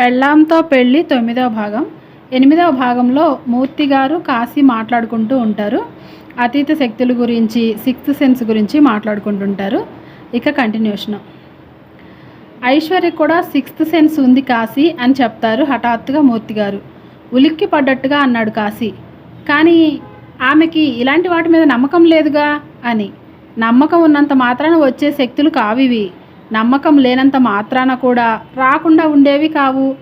పెళ్ళాంతో పెళ్ళి తొమ్మిదవ భాగం. ఎనిమిదవ భాగంలో మూర్తి గారు కాశీ మాట్లాడుకుంటూ ఉంటారు. అతీత శక్తుల గురించి సిక్స్త్ సెన్స్ గురించి మాట్లాడుకుంటుంటారు. ఇక కంటిన్యూషన్. ఐశ్వర్య కూడా సిక్స్త్ సెన్స్ ఉంది కాశీ అని చెప్తారు హఠాత్తుగా మూర్తి గారు. ఉలిక్కి పడ్డట్టుగా అన్నాడు కాశీ. కానీ ఆమెకి ఇలాంటి వాటి మీద నమ్మకం లేదుగా అని. నమ్మకం ఉన్నంత మాత్రాన వచ్చే శక్తులు కావివి. నమ్మకం లేనంత మాత్రాన కూడా రాకుండా ఉండేవి కావు.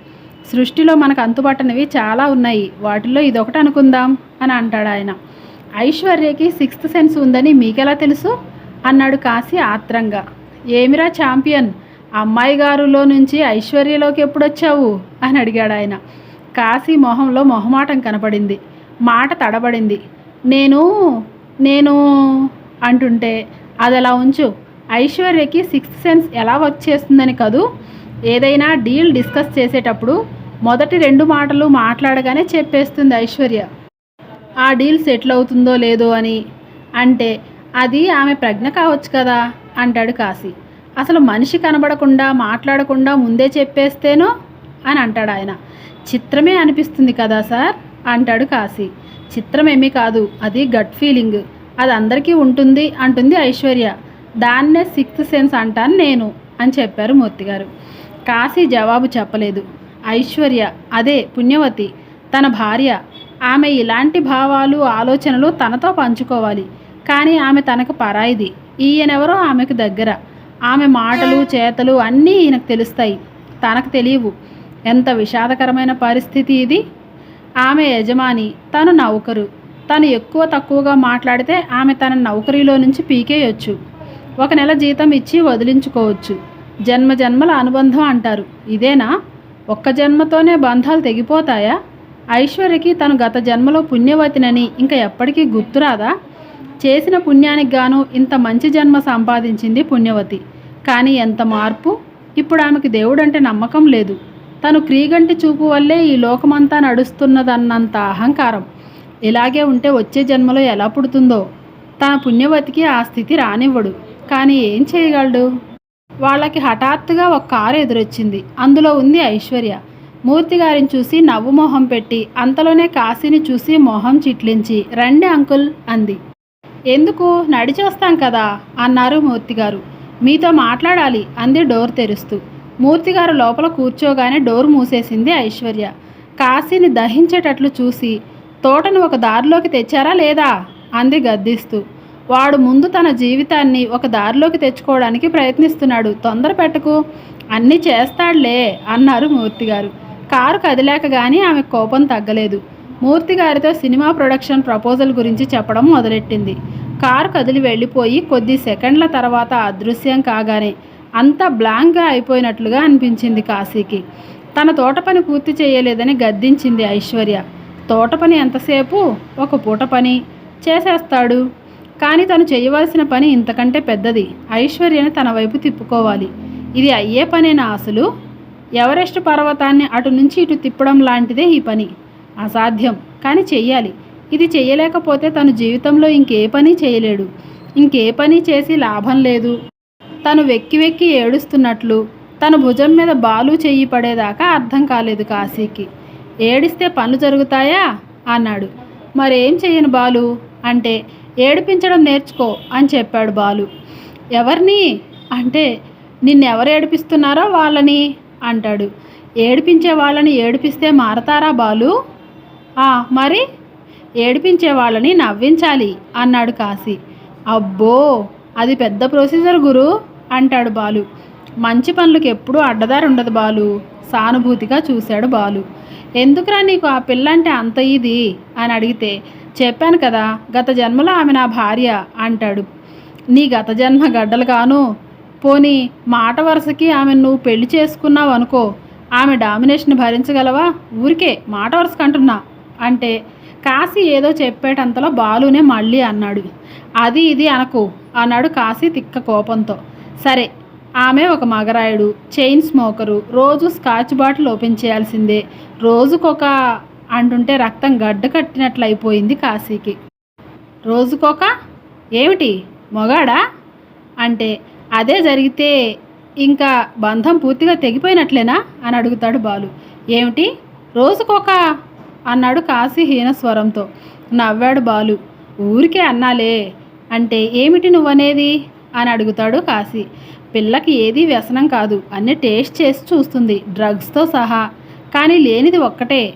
సృష్టిలో మనకు అంతుపట్టనివి చాలా ఉన్నాయి. వాటిల్లో ఇదొకటి అనుకుందాం అని అంటాడు ఆయన. ఐశ్వర్యకి సిక్స్త్ సెన్స్ ఉందని మీకెలా తెలుసు? అన్నాడు కాశీ ఆత్రంగా. ఏమిరా ఛాంపియన్? అమ్మాయి గారులో నుంచి ఐశ్వర్యలోకి ఎప్పుడొచ్చావు? అని అడిగాడు ఆయన. కాశీ మొహంలో మొహమాటం కనపడింది. మాట తడబడింది. నేను నేను అంటుంటే అది అలా ఉంచు? ఐశ్వర్యకి సిక్స్త్ సెన్స్ ఎలా వచ్చేస్తుందని కదూ? ఏదైనా డీల్ డిస్కస్ చేసేటప్పుడు మొదటి రెండు మాటలు మాట్లాడగానే చెప్పేస్తుంది ఐశ్వర్య. ఆ డీల్ సెటిల్ అవుతుందో లేదో అని. అంటే అది ఆమె ప్రజ్ఞ కావచ్చు కదా? అంటాడు కాశీ. అసలు మనిషి కనబడకుండా మాట్లాడకుండా ముందే చెప్పేస్తేనో? అని అంటాడు ఆయన. చిత్రమే అనిపిస్తుంది కదా సార్? అంటాడు కాశీ. చిత్రమేమీ కాదు అది గట్ ఫీలింగ్. అది అందరికీ ఉంటుంది అంటుంది ఐశ్వర్య. దాన్నే సిక్స్త్ సెన్స్ అంటాను నేను అని చెప్పారు మూర్తి గారు. కాశీ జవాబు చెప్పలేదు. ఐశ్వర్య అదే పుణ్యవతి తన భార్య. ఆమె ఇలాంటి భావాలు ఆలోచనలు తనతో పంచుకోవాలి. కానీ ఆమె తనకు పరాయిది. ఈయనెవరో ఆమెకు దగ్గర. ఆమె మాటలు చేతలు అన్నీ ఈయనకు తెలుస్తాయి. తనకు తెలియవు. ఎంత విషాదకరమైన పరిస్థితి ఇది. ఆమె యజమాని తను నౌకరు. తను ఎక్కువ తక్కువగా మాట్లాడితే ఆమె తన నౌకరీలో నుంచి పీకేయొచ్చు. ఒక నెల జీతం ఇచ్చి వదిలించుకోవచ్చు. జన్మ జన్మల అనుబంధం అంటారు. ఇదేనా? ఒక్క జన్మతోనే బంధాలు తెగిపోతాయా? ఐశ్వర్యకి తను గత జన్మలో పుణ్యవతినని ఇంకా ఎప్పటికీ గుర్తురాదా? చేసిన పుణ్యానికి గాను ఇంత మంచి జన్మ సంపాదించింది పుణ్యవతి. కానీ ఎంత మార్పు? ఇప్పుడు ఆమెకి దేవుడంటే నమ్మకం లేదు. తను క్రీగంటి చూపు వల్లే ఈ లోకమంతా నడుస్తున్నదన్నంత అహంకారం. ఇలాగే ఉంటే వచ్చే జన్మలో ఎలా పుడుతుందో? తన పుణ్యవతికి ఆ స్థితి రానివ్వడు. కానీ ఏం చేయగలడు? వాళ్ళకి హఠాత్తుగా ఒక కారు ఎదురొచ్చింది. అందులో ఉంది ఐశ్వర్య. మూర్తి గారిని చూసి నవ్వు మొహం పెట్టి అంతలోనే కాశీని చూసి మొహం చిట్లించి రండి అంకుల్ అంది. ఎందుకు? నడిచి వస్తాం కదా అన్నారు మూర్తి గారు మీతో మాట్లాడాలి అంది డోర్ తెరుస్తూ. మూర్తి గారు లోపల కూర్చోగానే డోర్ మూసేసింది ఐశ్వర్య. కాశీని దహించేటట్లు చూసి తోటను ఒక దారిలోకి తెచ్చారా లేదా? అంది గద్దిస్తూ. వాడు ముందు తన జీవితాన్ని ఒక దారిలోకి తెచ్చుకోవడానికి ప్రయత్నిస్తున్నాడు. తొందర పెట్టకు అన్నీ చేస్తాడులే అన్నారు మూర్తి గారు. కారు కదిలాక కానీ ఆమె కోపం తగ్గలేదు. మూర్తి గారితో సినిమా ప్రొడక్షన్ ప్రపోజల్ గురించి చెప్పడం మొదలెట్టింది. కారు కదిలి వెళ్ళిపోయి కొద్ది సెకండ్ల తర్వాత అదృశ్యం కాగానే అంతా బ్లాంక్గా అయిపోయినట్లుగా అనిపించింది కాశీకి. తన తోట పని పూర్తి చేయలేదని గద్దించింది ఐశ్వర్య. తోట పని ఎంతసేపు? ఒక పూట పని. చేసేస్తాడు. కానీ తను చేయవలసిన పని ఇంతకంటే పెద్దది. ఐశ్వర్యని తన వైపు తిప్పుకోవాలి. ఇది అయ్యే పనేనా అసలు? ఎవరెస్ట్ పర్వతాన్ని అటు నుంచి ఇటు తిప్పడం లాంటిదే ఈ పని. అసాధ్యం. కానీ చెయ్యాలి. ఇది చేయలేకపోతే తను జీవితంలో ఇంకే పని చేయలేడు. ఇంకే పని చేసి లాభం లేదు. తను వెక్కి వెక్కి ఏడుస్తున్నట్లు. తన భుజం మీద బాలు చెయ్యి పడేదాకా అర్థం కాలేదు కాశీకి. ఏడిస్తే పనులు జరుగుతాయా? అన్నాడు. మరేం చేయను బాలు? అంటే ఏడిపించడం నేర్చుకో అని చెప్పాడు బాలు. ఎవరిని? అంటే నిన్నెవరు ఏడిపిస్తున్నారో వాళ్ళని అంటాడు. ఏడిపించే వాళ్ళని ఏడిపిస్తే మారతారా బాలు? "ఆ, మరి? ఏడిపించే వాళ్ళని నవ్వించాలి అన్నాడు కాశీ. అబ్బో అది పెద్ద ప్రొసీజర్ గురు అంటాడు బాలు. మంచి పనులకు ఎప్పుడూ అడ్డదారి ఉండదు బాలు. సానుభూతిగా చూశాడు బాలు. ఎందుకురా నీకు ఆ పిల్ల అంటే అంత ఇది అని అడిగితే చెప్పాను కదా గత జన్మలో ఆమె నా భార్య అంటాడు. నీ గత జన్మ గడ్డలు కాను పోనీ మాట వరుసకి ఆమె నువ్వు పెళ్ళి చేసుకున్నావు అనుకో ఆమె డామినేషన్ భరించగలవా? ఊరికే మాట వరుసకు అంటున్నా. అంటే కాశీ ఏదో చెప్పేటంతలో బాలునే మళ్ళీ అన్నాడు. అది ఇది అనకు అన్నాడు కాశీ తిక్క కోపంతో. సరే ఆమె ఒక మగరాయుడు చైన్ స్మోకరు రోజు స్కాచ్ బాటిల్ ఓపెన్ చేయాల్సిందే. రోజుకొక అంటుంటే రక్తం గడ్డ కట్టినట్లు అయిపోయింది కాశీకి. రోజుకొక ఏమిటి మొగాడా? అంటే అదే జరిగితే ఇంకా బంధం పూర్తిగా తెగిపోయినట్లేనా? అని అడుగుతాడు బాలు. ఏమిటి రోజుకొక? అన్నాడు కాశీ హీన స్వరంతో. నవ్వాడు బాలు. ఊరికే అన్నాలే. అంటే ఏమిటి నువ్వనేది? అని అడుగుతాడు కాశీ. పిల్లకి ఏది వ్యసనం కాదు. అన్నీ టేస్ట్ చేసి చూస్తుంది. డ్రగ్స్తో సహా. కానీ లేనిది ఒక్కటే.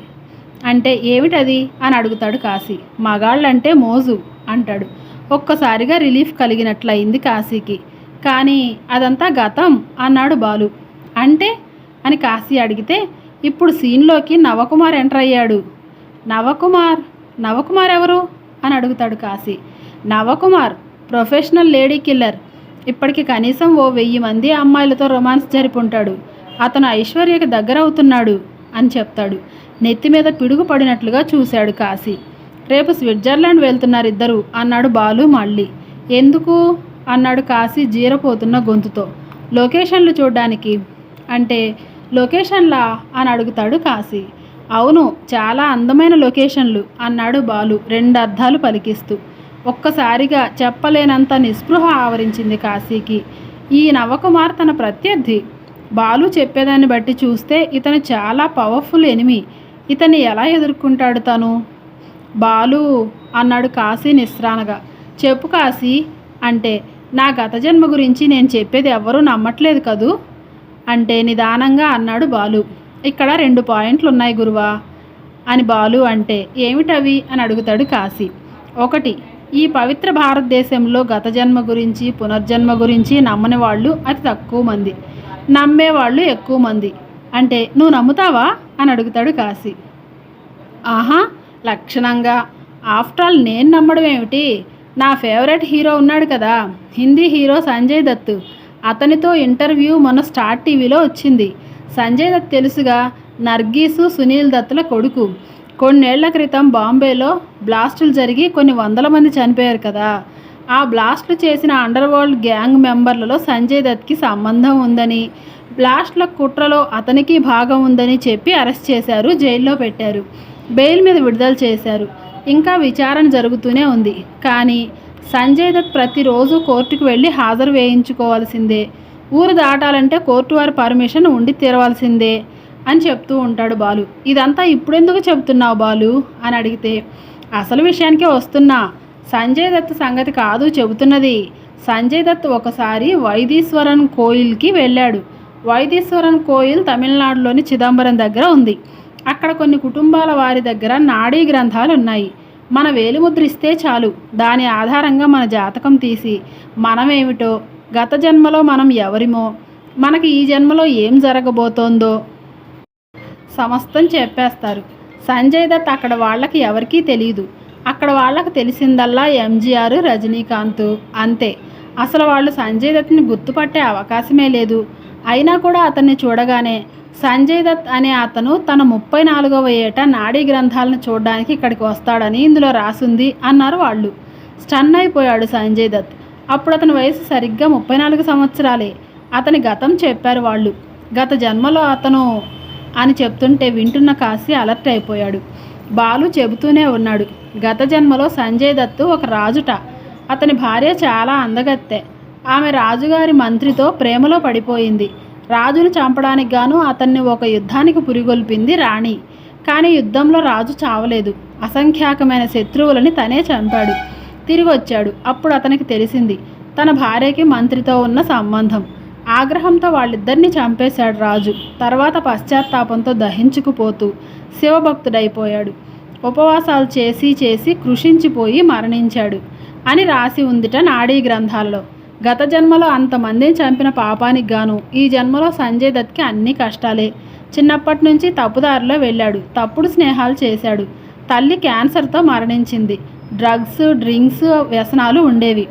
అంటే ఏమిటది? అని అడుగుతాడు కాశీ. మగాళ్ళంటే మోజు అంటాడు. ఒక్కసారిగా రిలీఫ్ కలిగినట్లయింది కాశీకి. కానీ అదంతా గతం అన్నాడు బాలు. అంటే? అని కాశీ అడిగితే ఇప్పుడు సీన్లోకి నవకుమార్ ఎంటర్ అయ్యాడు. నవకుమార్? నవకుమార్ ఎవరు? అని అడుగుతాడు Kashi. Navakumar professional lady killer. ఇప్పటికి కనీసం ఓ వెయ్యి మంది అమ్మాయిలతో రొమాన్స్ జరుపుంటాడు. అతను ఐశ్వర్యకి దగ్గర అవుతున్నాడు అని చెప్తాడు. నెత్తి మీద పిడుగు పడినట్లుగా చూశాడు కాశీ. రేపు స్విట్జర్లాండ్ వెళ్తున్నారు ఇద్దరు అన్నాడు బాలు మళ్ళీ. ఎందుకు? అన్నాడు కాశీ జీరపోతున్న గొంతుతో. లొకేషన్లు చూడడానికి? అంటే లొకేషన్లా? అని అడుగుతాడు కాశీ. అవును చాలా అందమైన లొకేషన్లు అన్నాడు బాలు రెండు అర్థాలు పలికిస్తూ. ఒక్కసారిగా చెప్పలేనంత నిస్పృహ ఆవరించింది కాశీకి. ఈ నవకుమార్ తన ప్రత్యర్థి? బాలు చెప్పేదాన్ని బట్టి చూస్తే ఇతను చాలా పవర్ఫుల్ ఎనిమి. ఇతన్ని ఎలా ఎదుర్కొంటాడు తను? బాలు అన్నాడు కాశీ నిస్రానగా చెప్పు కాశీ అంటే నా గత జన్మ గురించి నేను చెప్పేది ఎవ్వరూ నమ్మట్లేదు కదూ? అంటే నిదానంగా అన్నాడు బాలు. ఇక్కడ రెండు పాయింట్లు ఉన్నాయి గురువా అని బాలు అంటే ఏమిటవి అని అడుగుతాడు కాశీ. ఒకటి ఈ పవిత్ర భారతదేశంలో గత జన్మ గురించి పునర్జన్మ గురించి నమ్మని వాళ్ళు అతి తక్కువ మంది. నమ్మేవాళ్ళు ఎక్కువ మంది. అంటే నువ్వు నమ్ముతావా? అని అడుగుతాడు కాశీ. ఆహా లక్షణంగా. ఆఫ్టర్ ఆల్ నేను నమ్మడం ఏమిటి? నా ఫేవరెట్ హీరో ఉన్నాడు కదా హిందీ హీరో సంజయ్ దత్. అతనితో ఇంటర్వ్యూ మొన్న స్టార్ టీవీలో వచ్చింది. సంజయ్ దత్ తెలుసుగా నర్గీసు సునీల్ దత్తుల కొడుకు. కొన్నేళ్ళ క్రితం బాంబేలో బ్లాస్టులు జరిగి కొన్ని వందల మంది చనిపోయారు కదా. ఆ బ్లాస్ట్లు చేసిన అండర్ వరల్డ్ గ్యాంగ్ మెంబర్లలో సంజయ్ దత్కి సంబంధం ఉందని. బ్లాస్ట్ల కుట్రలో అతనికి భాగం ఉందని చెప్పి అరెస్ట్ చేశారు జైల్లో పెట్టారు బెయిల్ మీద విడుదల చేశారు. ఇంకా విచారణ జరుగుతూనే ఉంది. కానీ సంజయ్ దత్ ప్రతిరోజు కోర్టుకు వెళ్ళి హాజరు వేయించుకోవాల్సిందే. ఊరు దాటాలంటే కోర్టు వారి పర్మిషన్ ఉండి తీరవలసిందే అని చెప్తూ ఉంటాడు బాలు. ఇదంతా ఇప్పుడెందుకు చెప్తున్నావు బాలు? అని అడిగితే అసలు విషయానికే వస్తున్నా. సంజయ్ దత్ సంగతి కాదు చెబుతున్నది. సంజయ్ దత్ ఒకసారి వైదీశ్వరన్ కోయిల్కి వెళ్ళాడు. వైదీశ్వరన్ కోయిల్ తమిళనాడులోని చిదంబరం దగ్గర ఉంది. అక్కడ కొన్ని కుటుంబాల వారి దగ్గర నాడీ గ్రంథాలు ఉన్నాయి మన వేలిముద్రిస్తే చాలు. దాని ఆధారంగా మన జాతకం తీసి మనమేమిటో గత జన్మలో మనం ఎవరిమో మనకి ఈ జన్మలో ఏం జరగబోతోందో సమస్తం చెప్పేస్తారు. సంజయ్ దత్ అక్కడ వాళ్ళకి ఎవరికీ తెలియదు అక్కడ వాళ్ళకు తెలిసిందల్లా ఎంజీఆర్ రజనీకాంత్ అంతే. అసలు వాళ్ళు సంజయ్ దత్ని గుర్తుపట్టే అవకాశమే లేదు. అయినా కూడా అతన్ని చూడగానే సంజయ్ దత్ అనే అతను తన ముప్పై నాలుగవ ఏట నాడీ గ్రంథాలను చూడడానికి ఇక్కడికి వస్తాడని ఇందులో రాసుంది అన్నారు వాళ్ళు. స్టన్ అయిపోయాడు సంజయ్ దత్. అప్పుడు అతని వయసు సరిగ్గా ముప్పై నాలుగు సంవత్సరాలే. అతని గతం చెప్పారు వాళ్ళు. గత జన్మలో అతను అని చెప్తుంటే వింటున్న కాశీ అలర్ట్ అయిపోయాడు. బాలు చెబుతూనే ఉన్నాడు. గత జన్మలో సంజయ్ దత్తు ఒక రాజుట. అతని భార్య చాలా అందగత్తె. ఆమె రాజుగారి మంత్రితో ప్రేమలో పడిపోయింది. రాజును చంపడానికి గాను అతన్ని ఒక యుద్ధానికి పురిగొల్పింది రాణి. కానీ యుద్ధంలో రాజు చావలేదు. అసంఖ్యాకమైన శత్రువులని తనే చంపాడు. తిరిగి వచ్చాడు అప్పుడు అతనికి తెలిసింది తన భార్యకి మంత్రితో ఉన్న సంబంధం. ఆగ్రహంతో వాళ్ళిద్దరిని చంపేశాడు రాజు. తర్వాత పశ్చాత్తాపంతో దహించుకుపోతూ శివభక్తుడైపోయాడు. ఉపవాసాలు చేసి చేసి కృషించిపోయి మరణించాడు అని రాసి ఉందిట నాడీ గ్రంథాల్లో. గత జన్మలో అంతమందిని చంపిన పాపానికి గాను ఈ జన్మలో సంజయ్ దత్కి అన్ని కష్టాలే. చిన్నప్పటి నుంచి తప్పుదారిలో వెళ్ళాడు. తప్పుడు స్నేహాలు చేశాడు. తల్లి క్యాన్సర్తో మరణించింది. డ్రగ్స్ డ్రింక్స్ వ్యసనాలు ఉండేవి.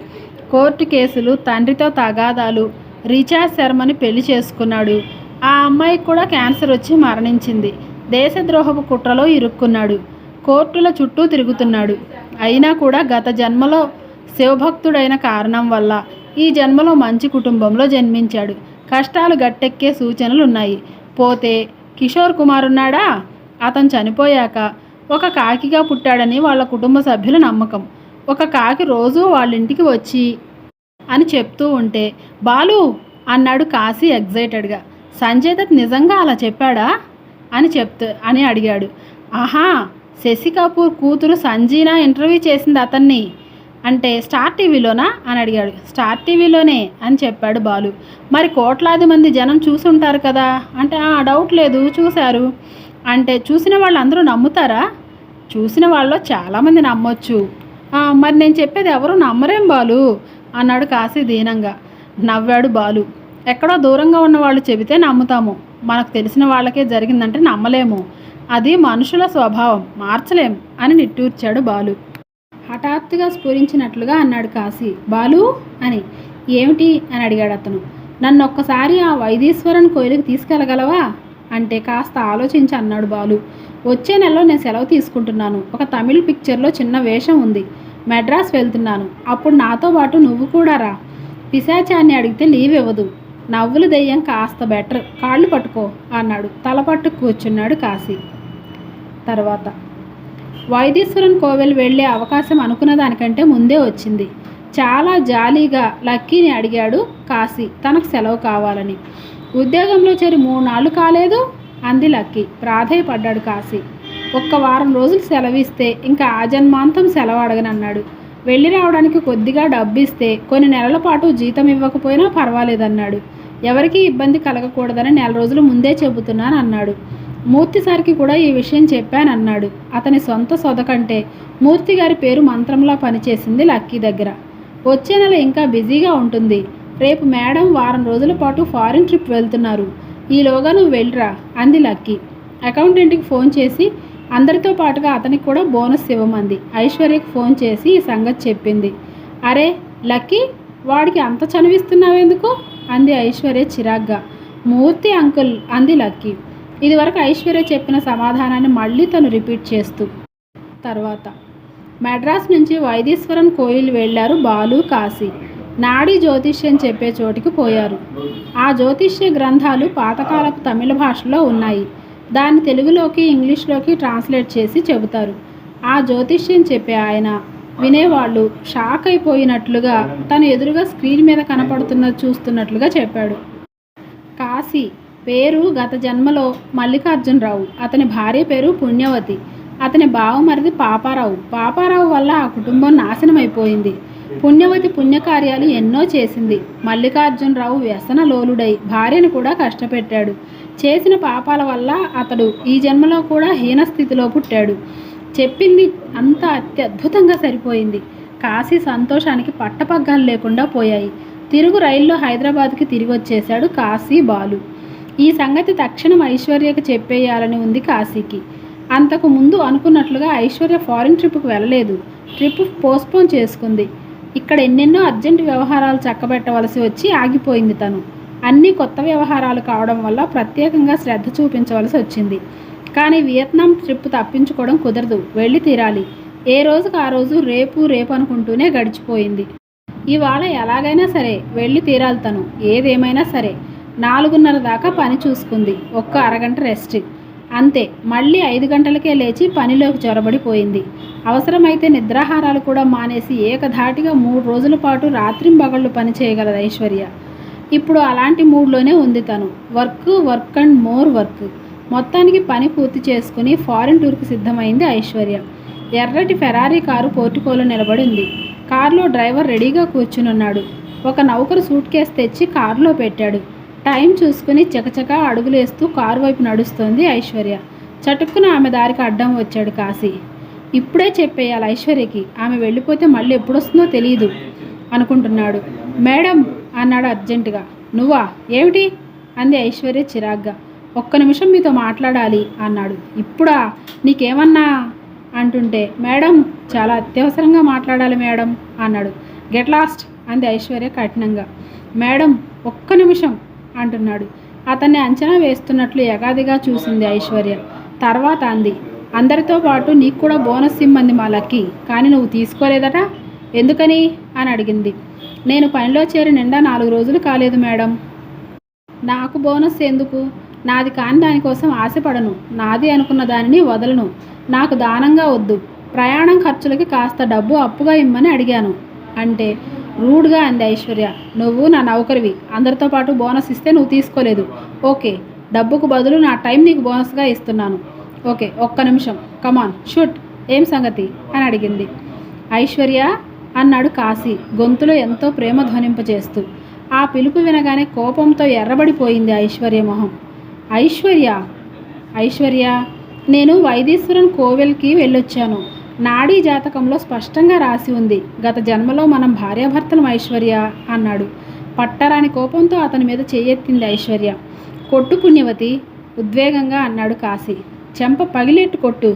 కోర్టు కేసులు తండ్రితో తగాదాలు రిచా శర్మని పెళ్ళి చేసుకున్నాడు. ఆ అమ్మాయికి కూడా క్యాన్సర్ వచ్చి మరణించింది. దేశద్రోహపు కుట్రలో ఇరుక్కున్నాడు. కోర్టుల చుట్టూ తిరుగుతున్నాడు. అయినా కూడా గత జన్మలో శివభక్తుడైన కారణం వల్ల ఈ జన్మలో మంచి కుటుంబంలో జన్మించాడు. కష్టాలు గట్టెక్కే సూచనలు ఉన్నాయి పోతే కిషోర్ కుమార్ ఉన్నాడా? అతను చనిపోయాక ఒక కాకిగా పుట్టాడని వాళ్ళ కుటుంబ సభ్యుల నమ్మకం. ఒక కాకి రోజు వాళ్ళ ఇంటికి వచ్చి అని చెప్తూ ఉంటే బాలు అన్నాడు కాశీ ఎగ్జైటెడ్గా సంజయ్ దత్ నిజంగా అలా చెప్పాడా? అని చెప్తూ అని అడిగాడు. ఆహా శశి కపూర్ కూతురు సంజీనా ఇంటర్వ్యూ చేసింది అతన్ని. అంటే స్టార్ టీవీలోనా అని అడిగాడు. స్టార్ టీవీలోనే అని చెప్పాడు బాలు. మరి కోట్లాది మంది జనం చూసుంటారు కదా? అంటే "ఆ, డౌట్ లేదు చూశారు. అంటే చూసిన వాళ్ళు అందరూ నమ్ముతారా? చూసిన వాళ్ళు చాలామంది నమ్మొచ్చు. మరి నేను చెప్పేది ఎవరు నమ్మరేం బాలు? అన్నాడు కాశీ దీనంగా. నవ్వాడు బాలు. ఎక్కడో దూరంగా ఉన్న వాళ్ళు చెబితే నమ్ముతాము. మనకు తెలిసిన వాళ్ళకే జరిగిందంటే నమ్మలేము. అది మనుషుల స్వభావం. మార్చలేం అని నిట్టూర్చాడు బాలు. హఠాత్తుగా స్ఫురించినట్లుగా అన్నాడు కాశీ. బాలు! అని. ఏమిటి? అని అడిగాడు అతను. నన్ను ఒక్కసారి ఆ వైదీశ్వరన్ కోయిలకు తీసుకెళ్ళగలవా అంటే కాస్త ఆలోచించి అన్నాడు బాలు. వచ్చే నెలలో నేను సెలవు తీసుకుంటున్నాను. ఒక తమిళ్ పిక్చర్లో చిన్న వేషం ఉంది. మెడ్రాస్ వెళ్తున్నాను. అప్పుడు నాతో పాటు నువ్వు కూడా రా. పిశాచాన్ని అడిగితే లీవ్ ఇవ్వదు. నవ్వులు దెయ్యం కాస్త బెటర్. కాళ్ళు పట్టుకో అన్నాడు. తల పట్టుకు కూర్చున్నాడు కాశీ. తర్వాత వైదీశ్వరన్ కోవెల్ వెళ్ళే అవకాశం అనుకున్న దానికంటే ముందే వచ్చింది. చాలా జాలీగా లక్కీని అడిగాడు కాశీ. తనకు సెలవు కావాలని. ఉద్యోగంలో చేరి మూడు నాళ్ళు కాలేదు అంది లక్కీ. ప్రాధేయపడ్డాడు కాశీ. ఒక్క వారం రోజులు సెలవిస్తే ఇంకా ఆజన్మాంతం సెలవు అడగనన్నాడు వెళ్ళి రావడానికి కొద్దిగా డబ్బు ఇస్తే కొన్ని నెలల పాటు జీతం ఇవ్వకపోయినా పర్వాలేదన్నాడు. ఎవరికీ ఇబ్బంది కలగకూడదని నెల రోజులు ముందే చెబుతున్నాను అన్నాడు మూర్తిసారికి కూడా ఈ విషయం చెప్పానన్నాడు. అతని సొంత సొదకంటే మూర్తి గారి పేరు మంత్రంలా పనిచేసింది లక్కీ దగ్గర. వచ్చే నెల ఇంకా బిజీగా ఉంటుంది. రేపు మేడం వారం రోజుల పాటు ఫారిన్ ట్రిప్ వెళ్తున్నారు. ఈలోగా నువ్వు వెళ్ళరా అంది లక్కీ. అకౌంటెంట్కి ఫోన్ చేసి అందరితో పాటుగా అతనికి కూడా బోనస్ ఇవ్వమంది. ఐశ్వర్యకి ఫోన్ చేసి ఈ సంగతి చెప్పింది. అరే లక్కీ వాడికి అంత చనివిస్తున్నావెందుకు? అంది ఐశ్వర్య చిరాగ్గా. మూర్తి అంకుల్ అంది లక్కీ. ఇదివరకు ఐశ్వర్య చెప్పిన సమాధానాన్ని మళ్ళీ తను రిపీట్ చేస్తూ తర్వాత మెడ్రాస్ నుంచి వైదీశ్వరం కోయిల్ వెళ్ళారు బాలు కాశీ. నాడీ జ్యోతిష్యం చెప్పే చోటికి పోయారు. ఆ జ్యోతిష్య గ్రంథాలు పాతకాలపు తమిళ భాషలో ఉన్నాయి. దాన్ని తెలుగులోకి ఇంగ్లీష్లోకి ట్రాన్స్లేట్ చేసి చెబుతారు. ఆ జ్యోతిష్యం చెప్పే ఆయన వినేవాళ్ళు షాక్ అయిపోయినట్లుగా తను ఎదురుగా స్క్రీన్ మీద కనపడుతున్నది చూస్తున్నట్లుగా చెప్పాడు. కాశీ పేరు గత జన్మలో మల్లికార్జునరావు. అతని భార్య పేరు పుణ్యవతి. అతని బావమరిది పాపారావు. పాపారావు వల్ల ఆ కుటుంబం నాశనం అయిపోయింది పుణ్యవతి పుణ్యకార్యాలు ఎన్నో చేసింది. మల్లికార్జునరావు వ్యసన లోలుడై భార్యను కూడా కష్టపెట్టాడు. చేసిన పాపాల వల్ల అతడు ఈ జన్మలో కూడా హీనస్థితిలో పుట్టాడు. చెప్పింది అంత అత్యద్భుతంగా సరిపోయింది. కాశీ సంతోషానికి పట్టపగ్గాలు లేకుండా పోయాయి. తిరుగు రైల్లో హైదరాబాద్కి తిరిగి వచ్చేశాడు కాశీ బాలు. ఈ సంగతి తక్షణం ఐశ్వర్యకి చెప్పేయాలని ఉంది కాశీకి. అంతకు ముందు అనుకున్నట్లుగా ఐశ్వర్య ఫారిన్ ట్రిప్కి వెళ్ళలేదు. ట్రిప్ పోస్ట్పోన్ చేసుకుంది. ఇక్కడ ఎన్నెన్నో అర్జెంట్ వ్యవహారాలు చక్కబెట్టవలసి వచ్చి ఆగిపోయింది తను. అన్నీ కొత్త వ్యవహారాలు కావడం వల్ల ప్రత్యేకంగా శ్రద్ధ చూపించవలసి వచ్చింది. కానీ వియత్నాం ట్రిప్ తప్పించుకోవడం కుదరదు. వెళ్ళి తీరాలి. ఏ రోజుకు ఆ రోజు రేపు రేపు అనుకుంటూనే గడిచిపోయింది. ఇవాళ ఎలాగైనా సరే వెళ్ళి తీరాలి తను. ఏదేమైనా సరే. నాలుగున్నర దాకా పని చూసుకుంది. ఒక్క అరగంట రెస్ట్. అంతే మళ్ళీ ఐదు గంటలకే లేచి పనిలోకి చొరబడిపోయింది. అవసరమైతే నిద్రాహారాలు కూడా మానేసి ఏకధాటిగా మూడు రోజుల పాటు రాత్రింబగళ్ళు పని చేయగలదు ఐశ్వర్య. ఇప్పుడు అలాంటి మూడ్లోనే ఉంది తను. Work work and more work. మొత్తానికి పని పూర్తి చేసుకుని ఫారిన్ టూర్కి సిద్ధమైంది ఐశ్వర్య. ఎర్రటి ఫెరారీ కారు పోర్టుకోలో నిలబడి ఉంది కారులో డ్రైవర్ రెడీగా కూర్చునున్నాడు. ఒక నౌకరు సూట్ కేసు తెచ్చి కారులో పెట్టాడు. టైం చూసుకుని చకచకా అడుగులేస్తూ కారు వైపు నడుస్తోంది ఐశ్వర్య. చటుక్కున ఆమె దారికి అడ్డం వచ్చాడు కాశీ. ఇప్పుడే చెప్పేయాలి ఐశ్వర్యకి ఆమె వెళ్ళిపోతే మళ్ళీ ఎప్పుడొస్తుందో తెలియదు అనుకుంటున్నాడు. మేడం అన్నాడు అర్జెంటుగా. నువ్వా? ఏమిటి? అంది ఐశ్వర్య చిరాగ్గా. ఒక్క నిమిషం మీతో మాట్లాడాలి అన్నాడు. ఇప్పుడా? నీకేమన్నా? అంటుంటే మేడం చాలా అత్యవసరంగా మాట్లాడాలి మేడం అన్నాడు. గెట్ లాస్ట్ అంది ఐశ్వర్య కఠినంగా. మేడం ఒక్క నిమిషం. అంటున్నాడు. అతన్ని అంచనా వేస్తున్నట్లు యగాదిగా చూసింది ఐశ్వర్య. తర్వాత అంది అందరితో పాటు నీకు కూడా బోనస్ ఇమ్మంది మా లక్కీ కానీ నువ్వు తీసుకోలేదట? ఎందుకని? అని అడిగింది. నేను పనిలో చేరి నిండా నాలుగు రోజులు కాలేదు మేడం. నాకు బోనస్ ఎందుకు? నాది కాని దానికోసం ఆశపడను. నాది అనుకున్న దానిని వదలను. నాకు దానంగా వద్దు. ప్రయాణం ఖర్చులకి కాస్త డబ్బు అప్పుగా ఇమ్మని అడిగాను. అంటే రూడ్గా అంది ఐశ్వర్య. నువ్వు నా నౌకరివి. అందరితో పాటు బోనస్ ఇస్తే నువ్వు తీసుకోలేదు. ఓకే. డబ్బుకు బదులు నా టైం నీకు బోనస్గా ఇస్తున్నాను. ఓకే. ఒక్క నిమిషం. Come on shoot. ఏం సంగతి? అని అడిగింది. ఐశ్వర్య అన్నాడు కాశీ గొంతులో ఎంతో ప్రేమ ధ్వనింపచేస్తూ ఆ పిలుపు వినగానే కోపంతో ఎర్రబడిపోయింది ఐశ్వర్య మొహం. ఐశ్వర్య ఐశ్వర్య నేను వైదీశ్వరన్ కోవెల్కి వెళ్ళొచ్చాను. నాడీ జాతకంలో స్పష్టంగా రాసి ఉంది. గత జన్మలో మనం భార్యాభర్తలం ఐశ్వర్య అన్నాడు. పట్టరాని కోపంతో అతని మీద చెయ్యెత్తింది ఐశ్వర్య. కొట్టు పుణ్యవతి ఉద్వేగంగా అన్నాడు కాశీ. చెంప పగిలేట్టు కొట్టు.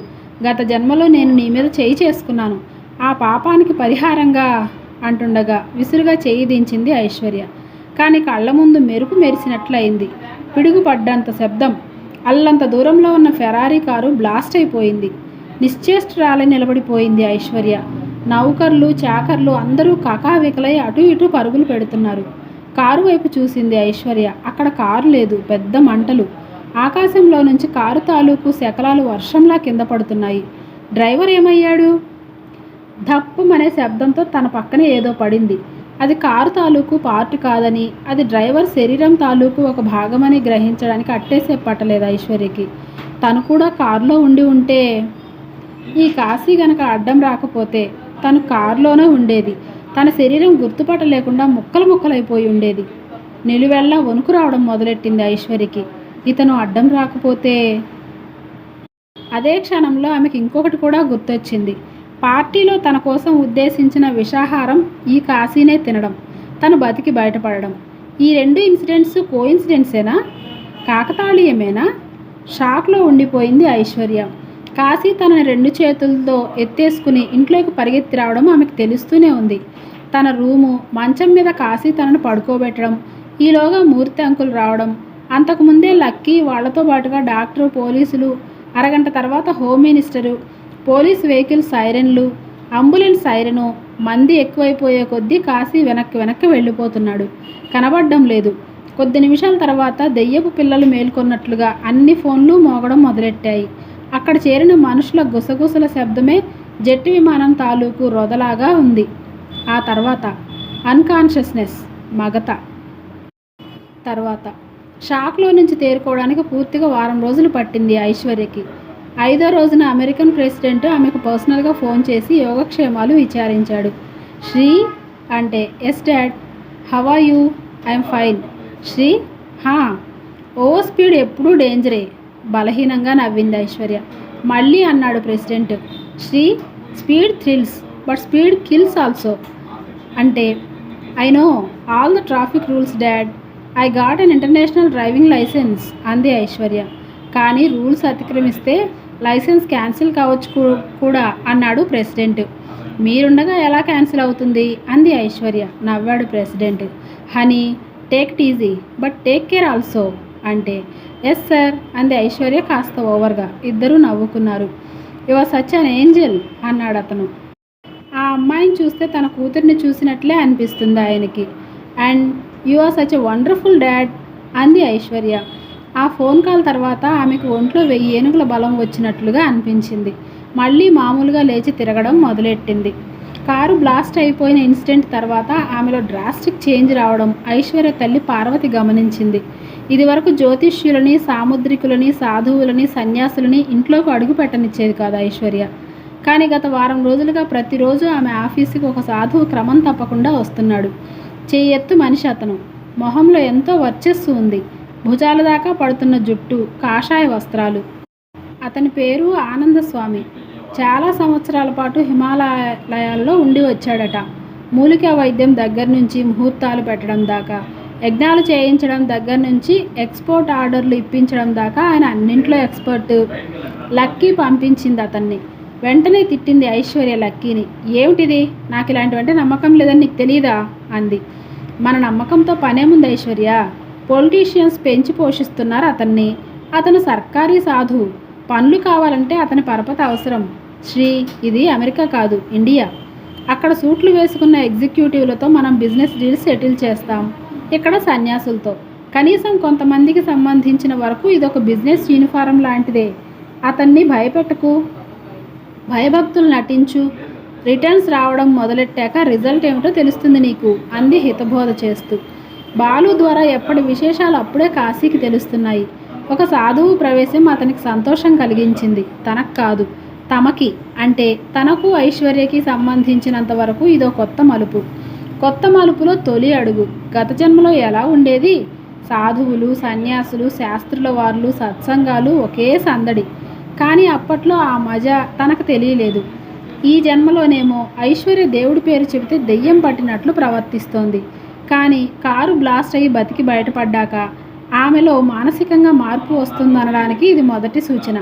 గత జన్మలో నేను నీ మీద చేయి చేసుకున్నాను. ఆ పాపానికి పరిహారంగా అంటుండగా విసురుగా చేయి దించింది ఐశ్వర్య. కానీ కళ్ళ ముందు మెరుపు మెరిసినట్లయింది. పిడుగుపడ్డంత శబ్దం. అల్లంత దూరంలో ఉన్న ఫెరారీ కారు బ్లాస్ట్ అయిపోయింది. నిశ్చేష్టురాలై నిలబడిపోయింది ఐశ్వర్య. నౌకర్లు చాకర్లు అందరూ కకావికలై అటు ఇటు పరుగులు పెడుతున్నారు. కారు వైపు చూసింది ఐశ్వర్య. అక్కడ కారు లేదు పెద్ద మంటలు. ఆకాశంలో నుంచి కారు తాలూకు శకలాలు వర్షంలా కింద పడుతున్నాయి. డ్రైవర్ ఏమయ్యాడు? ధప్పుమనే శబ్దంతో తన పక్కనే ఏదో పడింది. అది కారు తాలూకు పార్ట్ కాదని అది డ్రైవర్ శరీరం తాలూకు ఒక భాగమని గ్రహించడానికి అట్టేసే పట్టలేదు ఐశ్వర్యకి. తను కూడా కారులో ఉండి ఉంటే ఈ కాశీ గనక అడ్డం రాకపోతే తను కారులోనే ఉండేది. తన శరీరం గుర్తుపట్టలేకుండా ముక్కలు ముక్కలైపోయి ఉండేది. నిలువెల్లా వణుకు రావడం మొదలెట్టింది ఐశ్వర్యకి. ఇతను అడ్డం రాకపోతే అదే క్షణంలో ఆమెకి ఇంకొకటి కూడా గుర్తొచ్చింది. పార్టీలో తన కోసం ఉద్దేశించిన విషాహారం ఈ కాశీనే తినడం తను బతికి బయటపడడం. ఈ రెండు ఇన్సిడెంట్స్ కోఇన్సిడెంట్సేనా కాకతాళీయమేనా? షాక్లో ఉండిపోయింది ఐశ్వర్య. కాశీ తనని రెండు చేతులతో ఎత్తేసుకుని ఇంట్లోకి పరిగెత్తి రావడం ఆమెకు తెలుస్తూనే ఉంది. తన రూము మంచం మీద కాశీ తనను పడుకోబెట్టడం ఈలోగా మూర్తి అంకులు రావడం అంతకుముందే లక్కీ వాళ్ళతో పాటుగా డాక్టర్ పోలీసులు అరగంట తర్వాత హోమ్ మినిస్టరు పోలీస్ వెహికల్ సైరన్లు అంబులెన్స్ సైరను మంది ఎక్కువైపోయే కొద్దీ కాశీ వెనక్కి వెనక్కి వెళ్ళిపోతున్నాడు. కనబడడం లేదు. కొద్ది నిమిషాల తర్వాత దెయ్యపు పిల్లలు మేల్కొన్నట్లుగా అన్ని ఫోన్లు మోగడం మొదలెట్టాయి. అక్కడ చేరిన మనుషుల గుసగుసల శబ్దమే జెట్ విమానం తాలూకు రొదలాగా ఉంది. ఆ తర్వాత అన్కాన్షియస్నెస్ మగత. తర్వాత షాక్లో నుంచి తేరుకోవడానికి పూర్తిగా వారం రోజులు పట్టింది ఐశ్వర్యకి. ఐదో రోజున అమెరికన్ ప్రెసిడెంట్ ఆమెకు పర్సనల్గా ఫోన్ చేసి యోగక్షేమాలు విచారించాడు. శ్రీ అంటే yes dad how are you? I'm fine. Sri హా ఓవర్ స్పీడ్ ఎప్పుడూ డేంజరే. బలహీనంగా నవ్వింది ఐశ్వర్య. మళ్ళీ అన్నాడు president Shri speed thrills but speed kills also. అంటే I know all the traffic rules dad. I got an international driving license అంది ఐశ్వర్య. కానీ రూల్స్ అతిక్రమిస్తే లైసెన్స్ క్యాన్సిల్ కావచ్చు కూడా అన్నాడు ప్రెసిడెంట్. మీరుండగా ఎలా క్యాన్సిల్ అవుతుంది? అంది ఐశ్వర్య. నవ్వాడు president. Honey take TG easy but take care also అంటే ఎస్ సార్ అంది ఐశ్వర్య కాస్త ఓవర్గా. ఇద్దరూ నవ్వుకున్నారు. యువర్ సచ్ అన్ ఏంజల్ అన్నాడు అతను. ఆ అమ్మాయిని చూస్తే తన కూతుర్ని చూసినట్లే అనిపిస్తుంది ఆయనకి. And you are such a wonderful dad అంది ఐశ్వర్య. ఆ ఫోన్ కాల్ తర్వాత ఆమెకు ఒంట్లో వెయ్యి ఏనుగుల బలం వచ్చినట్లుగా అనిపించింది. మళ్ళీ మామూలుగా లేచి తిరగడం మొదలెట్టింది. కారు బ్లాస్ట్ అయిపోయిన ఇన్సిడెంట్ తర్వాత ఆమెలో డ్రాస్టిక్ చేంజ్ రావడం ఐశ్వర్య తల్లి పార్వతి గమనించింది. ఇదివరకు జ్యోతిష్యులని సాముద్రికులని సాధువులని సన్యాసులని ఇంట్లోకి అడుగు పెట్టనిచ్చేది కాదు ఐశ్వర్య? కానీ గత వారం రోజులుగా ప్రతిరోజు ఆమె ఆఫీసుకి ఒక సాధువు క్రమం తప్పకుండా వస్తున్నాడు. చేయెత్తు మనిషి అతను. మొహంలో ఎంతో వర్చస్సు ఉంది. భుజాల దాకా పడుతున్న జుట్టు కాషాయ వస్త్రాలు. అతని పేరు ఆనందస్వామి. చాలా సంవత్సరాల పాటు హిమాలయాల్లో ఉండి వచ్చాడట. మూలికా వైద్యం దగ్గర నుంచి ముహూర్తాలు పెట్టడం దాకా. యజ్ఞాలు చేయించడం దగ్గర నుంచి ఎక్స్పోర్ట్ ఆర్డర్లు ఇప్పించడం దాకా ఆయన అన్నింట్లో ఎక్స్పర్ట్ లక్కీ పంపించింది అతన్ని. వెంటనే తిట్టింది ఐశ్వర్య లక్కీని. ఏమిటిది? నాకు ఇలాంటివంటే నమ్మకం లేదని నీకు తెలియదా అంది. మన నమ్మకంతో పనేముంది ఐశ్వర్య. పొలిటీషియన్స్ పెంచి పోషిస్తున్నారు అతన్ని. అతను సర్కారీ సాధువు. పనులు కావాలంటే అతని పరపతి అవసరం. శ్రీ ఇది అమెరికా కాదు ఇండియా. అక్కడ సూట్లు వేసుకున్న ఎగ్జిక్యూటివ్లతో మనం బిజినెస్ డీల్స్ సెటిల్ చేస్తాం. ఇక్కడ సన్యాసులతో. కనీసం కొంతమందికి సంబంధించిన వరకు ఇదొక బిజినెస్ యూనిఫారం లాంటిదే. అతన్ని భయపెట్టకు. భయభక్తులు నటించు. రిటర్న్స్ రావడం మొదలెట్టాక రిజల్ట్ ఏమిటో తెలుస్తుంది నీకు అంది హితబోధ చేస్తూ. బాలు ద్వారా ఎప్పటి విశేషాలు అప్పుడే కాశీకి తెలుస్తున్నాయి. ఒక సాధువు ప్రవేశం అతనికి సంతోషం కలిగించింది. తనకు కాదు తమకి అంటే తనకు ఐశ్వర్యకి సంబంధించినంత వరకు ఇదో కొత్త మలుపు. కొత్త మలుపులో తొలి అడుగు. గత జన్మలో ఎలా ఉండేది? సాధువులు సన్యాసులు శాస్త్రుల వార్లు సత్సంగాలు ఒకే సందడి. కానీ అప్పట్లో ఆ మజా తనకు తెలియలేదు. ఈ జన్మలోనేమో ఐశ్వర్య దేవుడి పేరు చెబితే దెయ్యం పట్టినట్లు ప్రవర్తిస్తోంది. కానీ కారు బ్లాస్ట్ అయ్యి బతికి బయటపడ్డాక ఆమెలో మానసికంగా మార్పు వస్తుందనడానికి ఇది మొదటి సూచన.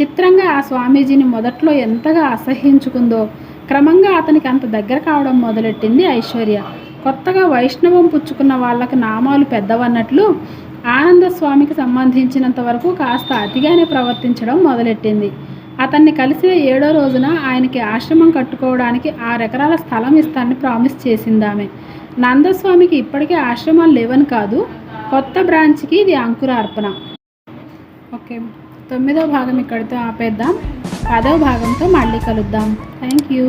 చిత్రంగా ఆ స్వామీజీని మొదట్లో ఎంతగా అసహ్యించుకుందో క్రమంగా అతనికి అంత దగ్గర కావడం మొదలెట్టింది ఐశ్వర్య. కొత్తగా వైష్ణవం పుచ్చుకున్న వాళ్ళకి నామాలు పెద్దవన్నట్లు ఆనంద స్వామికి సంబంధించినంత వరకు కాస్త అతిగానే ప్రవర్తించడం మొదలెట్టింది. అతన్ని కలిసిన ఏడో రోజున ఆయనకి ఆశ్రమం కట్టుకోవడానికి ఆరెకరాల స్థలం ఇస్తానని ప్రామిస్ చేసిందామె. నందస్వామికి ఇప్పటికే ఆశ్రమాలు లేవని కాదు కొత్త బ్రాంచ్కి ఇది అంకురార్పణ. ఓకే తొమ్మిదో భాగం ఇక్కడితో ఆపేద్దాం. పదవ భాగంతో మళ్ళీ కలుద్దాం. Thank you